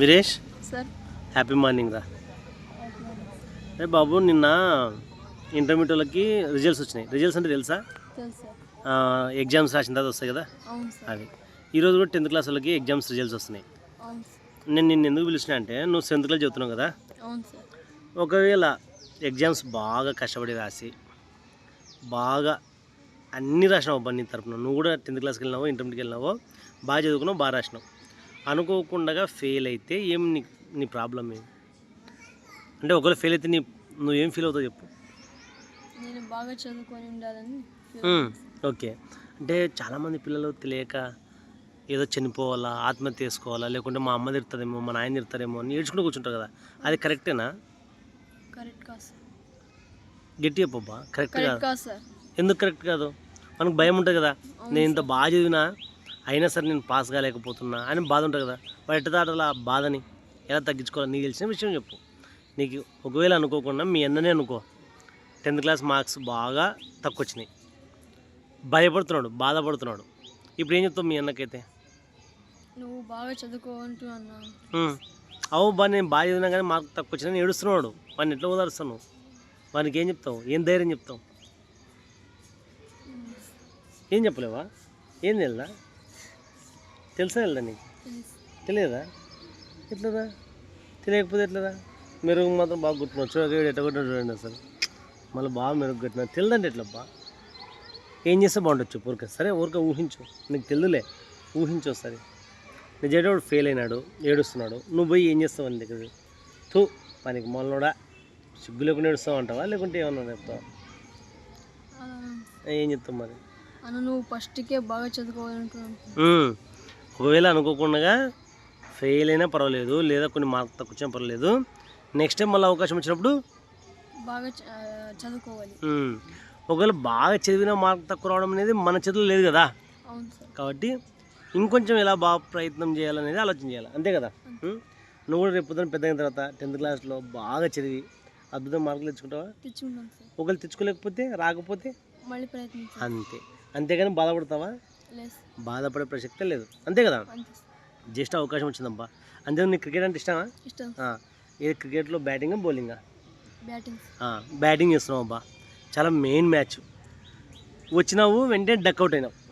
Veeresh? Sir. Happy morning రా. అరే బాబు నిన్న ఇంటర్మీడియట్ వాళ్ళకి రిజల్ట్స్ వచ్చినాయి. రిజల్ట్స్ అంటే తెలుసా? ఎగ్జామ్స్ రాసిన తర్వాత వస్తాయి కదా? అవి ఈరోజు కూడా టెన్త్ క్లాస్ వాళ్ళకి ఎగ్జామ్స్ రిజల్ట్స్ వస్తున్నాయి. నేను నిన్ను ఎందుకు పిలిచిన అంటే నువ్వు సెవెంత్ క్లాస్ చదువుతున్నావు కదా? ఒకవేళ ఎగ్జామ్స్ బాగా కష్టపడి రాసి బాగా అన్నీ రాసినావు అబ్బా నీ తరపున. నువ్వు కూడా టెన్త్ క్లాస్కి వెళ్ళినావు ఇంటర్మీడియట్కి వెళ్ళినావు బాగా చదువుకున్నావు బాగా రాసినావు. అనుకోకుండా ఫెయిల్ అయితే ఏం నీ నీ ప్రాబ్లం ఏం? అంటే ఒకవేళ ఫెయిల్ అయితే నీ నువ్వు ఏం ఫీల్ అవుతావు చెప్పు. నేను బాగా చదువుకొని ఉండాలని. ఓకే అంటే చాలామంది పిల్లలు తెలియక ఏదో చనిపోవాలా ఆత్మహత్య చేసుకోవాలా లేకుంటే మా అమ్మ తిరుతుందేమో మా నాయన తిరుతారేమో అని ఏడ్చుకుంటూ కూర్చుంటారు కదా. అది కరెక్టేనా కరెక్ట్ కాదు సార్ గట్టి చెప్పబ్బా కరెక్ట్ కాదు. ఎందుకు కరెక్ట్ కాదు? మనకు భయం ఉంటుంది కదా. నేను ఇంత బాగా చదివినా అయినా సరే నేను పాస్ కాలేకపోతున్నా అని బాధ ఉంటుంది కదా. వాడు ఎట్ట దాటాలి ఆ బాధని? ఎలా తగ్గించుకోవాలి? నీకు తెలిసిన విషయం చెప్పు. నీకు ఒకవేళ అనుకోకుండా మీ అన్ననే అనుకో. టెన్త్ క్లాస్ మార్క్స్ బాగా తక్కువ వచ్చినాయి భయపడుతున్నాడు బాధపడుతున్నాడు. ఇప్పుడు ఏం చెప్తావు మీ అన్నకైతే? నువ్వు బాగా చదువుకోవంటూ అన్నావు "ఉమ్, అవు బా నేను బాగా చదివినా కానీ మార్క్ తక్కువ వచ్చినా ఏడుస్తున్నాడు. వాడిని ఎట్లా ఓదారుస్తాను వానికి ఏం చెప్తావు? ఏం ధైర్యం చెప్తావు? ఏం చెప్పలేవా? ఏం తెలుదా తెలుసా వెళ్ళదా నీకు? తెలియదా? ఎట్లదా? తెలియకపోతే ఎట్లదా? మెరుగు మాత్రం బాగా గుర్తున్నావు చూడక ఎట్ట కొట్టిన చూడండి అసలు. మళ్ళీ బాగా మెరుగు కొట్టినా తెలియదంటే ఎట్లబ్బా? ఏం చేస్తే బాగుండొచ్చు ఊరికే? సరే ఊరికే ఊహించు. నీకు తెలుదులే. ఊహించు సరే నిజేటోడు ఫెయిల్ అయినాడు ఏడుస్తున్నాడు. నువ్వు పోయి ఏం చేస్తావు అని దగ్గర తూ పనికి మొన్నోడా సిగ్గు లేకుండా ఏడుస్తావు అంటావా? లేకుంటే ఏమన్నా చెప్తావా? ఏం చెప్తావు మరి? నువ్వు ఫస్ట్కే బాగా చదువుకోవాలనుకున్నాను. ఒకవేళ అనుకోకుండా ఫెయిల్ అయినా పర్వాలేదు లేదా కొన్ని మార్క్ తక్కువ వచ్చినా పర్వాలేదు. నెక్స్ట్ టైం మళ్ళీ అవకాశం వచ్చినప్పుడు? బాగా చదువుకోవాలి. ఒకవేళ బాగా చదివిన మార్క్ తక్కువ రావడం అనేది మన చేతిలో లేదు కదా? కాబట్టి ఇంకొంచెం ఎలా బాగా ప్రయత్నం చేయాలనేది ఆలోచన చేయాలి. అంతే కదా? నువ్వు కూడా రేపు పొద్దున పెద్ద అయిన తర్వాత టెన్త్ క్లాస్లో బాగా చదివి అద్భుతం మార్కులు తెచ్చుకుంటావా? ఒకవేళ తెచ్చుకోలేకపోతే రాకపోతే? అంతే. అంతేగాని బాధపడతావా? బాధపడే ప్రసక్తే లేదు. అంతే కదా? జస్ట్ అవకాశం వచ్చిందబ్బా. అంతే నీకు క్రికెట్ అంటే ఇష్టమా? ఏ క్రికెట్లో బ్యాటింగ్ బౌలింగా? బ్యాటింగ్ బ్యాటింగ్ చేస్తున్నావు అబ్బా. చాలా మెయిన్ మ్యాచ్. వచ్చినావు వెంటనే డక్అవుట్ అయినావు.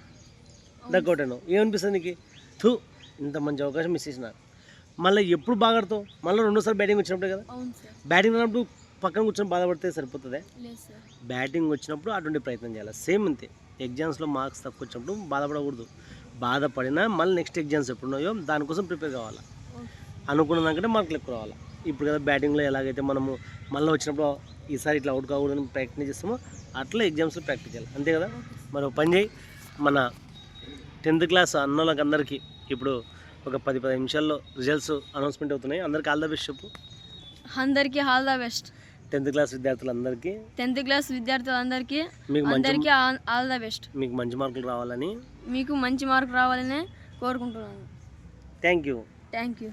డక్అవుట్ అయినావు. ఏమనిపిస్తుంది నీకు? థూ ఇంత మంచి అవకాశం మిస్ చేసిన. మళ్ళీ ఎప్పుడు బాగా ఆడతావు? మళ్ళీ రెండోసారి బ్యాటింగ్ వచ్చినప్పుడే కదా? బ్యాటింగ్ అన్నప్పుడు పక్కన కూర్చొని బాధపడితే సరిపోతుంది? బ్యాటింగ్ వచ్చినప్పుడు అటువంటి ప్రయత్నం చేయాలి. సేమ్ అంతే. ఎగ్జామ్స్లో మార్క్స్ తక్కువ వచ్చినప్పుడు బాధపడకూడదు. బాధపడినా మళ్ళీ నెక్స్ట్ ఎగ్జామ్స్ ఎప్పుడు ఉన్నాయో దానికోసం ప్రిపేర్ కావాలి? ఓకే. అనుకున్న దానికంటే మార్కులు ఎక్కువ రావాలి? ఇప్పుడు కదా బ్యాటింగ్లో ఎలాగైతే మనము మళ్ళీ వచ్చినప్పుడు ఈసారి ఇట్లా అవుట్ కాకూడదని ప్రాక్టీస్ చేస్తామో అట్లా ఎగ్జామ్స్లో ప్రాక్టీస్ చేయాలి. అంతే కదా? మరి పని చేయి. మన టెన్త్ క్లాస్ అన్నోళ్ళకి అందరికీ ఇప్పుడు ఒక పది పది నిమిషాల్లో రిజల్ట్స్ అనౌన్స్మెంట్ అవుతున్నాయి. అందరికీ ఆల్ ద బెస్ట్ చెప్పు. అందరికీ all the best. Tenth class విద్యార్థులందరికీ టెన్త్ క్లాస్ విద్యార్థులందరికీ మీకు అందరికీ ఆల్ ద బెస్ట్. మీకు మంచి మార్కులు రావాలని మీకు మంచి మార్క్ రావాలని కోరుకుంటున్నాను. Thank you. Thank you.